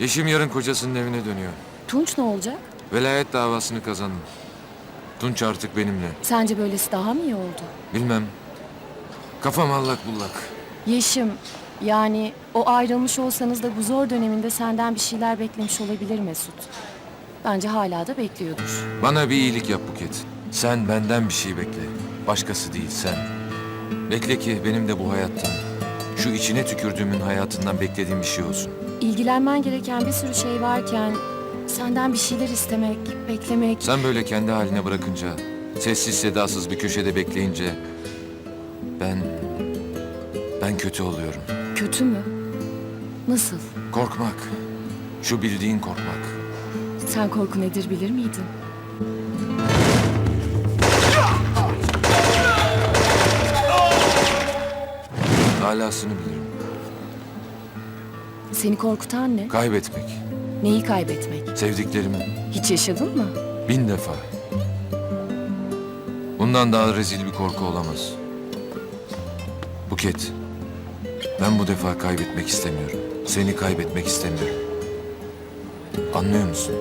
Yeşim yarın kocasının evine dönüyor. Tunç ne olacak? Velayet davasını kazandım. Tunç artık benimle. Sence böylesi daha mı iyi oldu? Bilmem. Kafam allak bullak. Yeşim, yani o ayrılmış olsanız da bu zor döneminde senden bir şeyler beklemiş olabilir Mesut. Bence hala da bekliyordur. Bana bir iyilik yap Buket. Sen benden bir şey bekle. Başkası değil sen. Bekle ki benim de bu hayattan, şu içine tükürdüğümün hayatından beklediğim bir şey olsun. İlgilenmen gereken bir sürü şey varken senden bir şeyler istemek, beklemek... Sen böyle kendi haline bırakınca, sessiz sedasız bir köşede bekleyince ben ben kötü oluyorum. Kötü mü? Nasıl? Korkmak. Şu bildiğin korkmak. Sen korku nedir bilir miydin? Alasını bilirim. Seni korkutan ne? Kaybetmek. Neyi kaybetmek? Sevdiklerimi. Hiç yaşadın mı? Bin defa. Bundan daha rezil bir korku olamaz. Buket. Ben bu defa kaybetmek istemiyorum. Seni kaybetmek istemiyorum. Anlıyor musun?